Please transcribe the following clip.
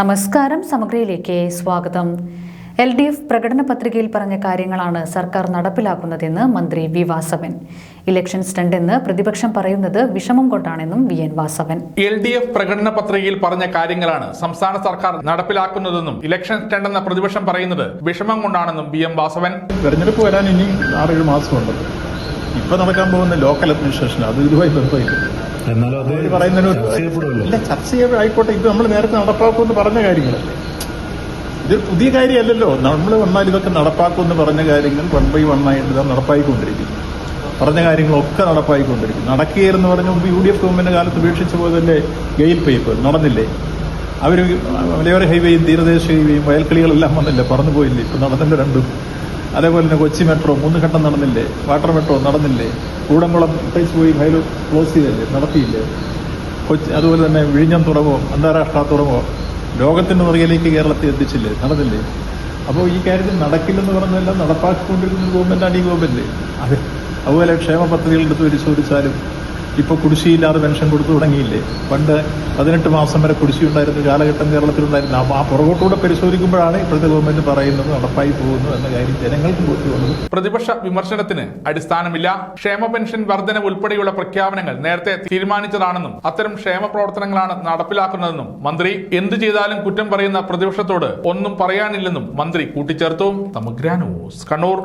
നമസ്കാരം സമഗ്രയിലേക്ക് സ്വാഗതം. L D F പ്രകടന പത്രികയിൽ പറഞ്ഞ കാര്യങ്ങളാണ് സർക്കാർ നടപ്പിലാക്കുന്നതെന്ന് മന്ത്രി വി വാസവൻ. ഇലക്ഷൻ സ്റ്റണ്ട് എന്ന് പ്രതിപക്ഷം പറയുന്നത് വിഷമം കൊണ്ടാണെന്നും V N Vasavan. L D F പ്രകടന പത്രികയിൽ പറഞ്ഞ കാര്യങ്ങളാണ് സംസ്ഥാന സർക്കാർ നടപ്പിലാക്കുന്നതെന്നും ഇലക്ഷൻ സ്റ്റണ്ട് എന്ന പ്രതിപക്ഷം പറയുന്നത് വിഷമം കൊണ്ടാണെന്നും വി എം വാസവൻ. തെരഞ്ഞെടുപ്പ് വരാൻ ഇനി ആറേഴ് മാസമുണ്ട്. ഇപ്പൊ നടക്കാൻ പോകുന്ന ലോക്കൽ അഡ്മിനിസ്ട്രേഷൻ അത് ഇതുമായി ബന്ധമില്ല ഇല്ല ചർച്ച ചെയ്ത് ആയിക്കോട്ടെ ഇത് നമ്മൾ നേരത്തെ നടപ്പാക്കുമെന്ന് പറഞ്ഞ കാര്യങ്ങൾ ഇത് പുതിയ കാര്യമല്ലല്ലോ. നമ്മൾ വന്നാൽ ഇതൊക്കെ നടപ്പാക്കുമെന്ന് പറഞ്ഞ കാര്യങ്ങൾ വൺ ബൈ വൺ ആയിട്ട് ഇതാ നടപ്പായിക്കൊണ്ടിരിക്കുന്നു. പറഞ്ഞ കാര്യങ്ങളൊക്കെ നടപ്പായിക്കൊണ്ടിരിക്കും നടക്കുകയെന്ന് പറഞ്ഞ മുമ്പ് യു ഡി എഫ് ഗവൺമെന്റ് കാലത്ത് ഉപേക്ഷിച്ച പോലെ ഗെയിൽ പേപ്പർ നടന്നില്ലേ? അവർ മലയോര ഹൈവേയും തീരദേശ ഹൈവേയും വയൽക്കിളികളെല്ലാം വന്നില്ലേ? പറന്നു പോയില്ലേ ഇപ്പൊ നടന്നില്ല രണ്ടും. അതേപോലെ തന്നെ കൊച്ചി മെട്രോ മൂന്ന് ഘട്ടം നടന്നില്ലേ? വാട്ടർ മെട്രോ നടന്നില്ലേ? കൂടംകുളം ഇട്ടേച്ച് പോയി ഫയൽ ക്ലോസ് ചെയ്തല്ലേ? നടത്തിയില്ലേ? കൊച്ചി അതുപോലെ തന്നെ വിഴിഞ്ഞം തുറമുഖം അന്താരാഷ്ട്ര തുറമുഖം ലോകത്തിന്റെ നിറയിലേക്ക് കേരളത്തെ എത്തിച്ചില്ലേ? നടന്നില്ലേ? അപ്പോൾ ഈ കാര്യത്തിൽ നടക്കില്ലെന്ന് പറഞ്ഞതെല്ലാം നടപ്പാക്കിക്കൊണ്ടിരിക്കുന്ന ഗവൺമെന്റാണ് ഈ ഗവൺമെന്റ് അതെ. അതുപോലെ ക്ഷേമ പദ്ധതികളെടുത്ത് പരിശോധിച്ചാലും ഇപ്പോൾ കുടിശ്ശിയില്ലാതെ പെൻഷൻ കൊടുത്തു തുടങ്ങിയില്ലേ? പണ്ട് പതിനെട്ട് മാസം വരെ കുടിശ്ശി ഉണ്ടായിരുന്ന കാലഘട്ടം കേരളത്തിലുണ്ടായിരുന്നു അപ്പോൾ ആ പുറകോട്ടൂടെ പരിശോധിക്കുമ്പോഴാണ് ഇപ്പോഴത്തെ ഗവൺമെന്റ് പറയുന്നത് നടപ്പായി പോകുന്നു എന്ന കാര്യം ജനങ്ങൾക്ക് ബോധ്യമുള്ളത് പ്രതിപക്ഷ വിമർശനത്തിന് അടിസ്ഥാനമില്ല. ക്ഷേമ പെൻഷൻ വർധന ഉൾപ്പെടെയുള്ള പ്രഖ്യാപനങ്ങൾ നേരത്തെ തീരുമാനിച്ചതാണെന്നും അത്തരം ക്ഷേമ പ്രവർത്തനങ്ങളാണ് നടപ്പിലാക്കുന്നതെന്നും മന്ത്രി എന്തു ചെയ്താലും കുറ്റം പറയുന്ന പ്രതിപക്ഷത്തോട് ഒന്നും പറയാനില്ലെന്നും മന്ത്രി കൂട്ടിച്ചേർത്തു. തമഗ്രാനോസ് കണ്ണൂർ.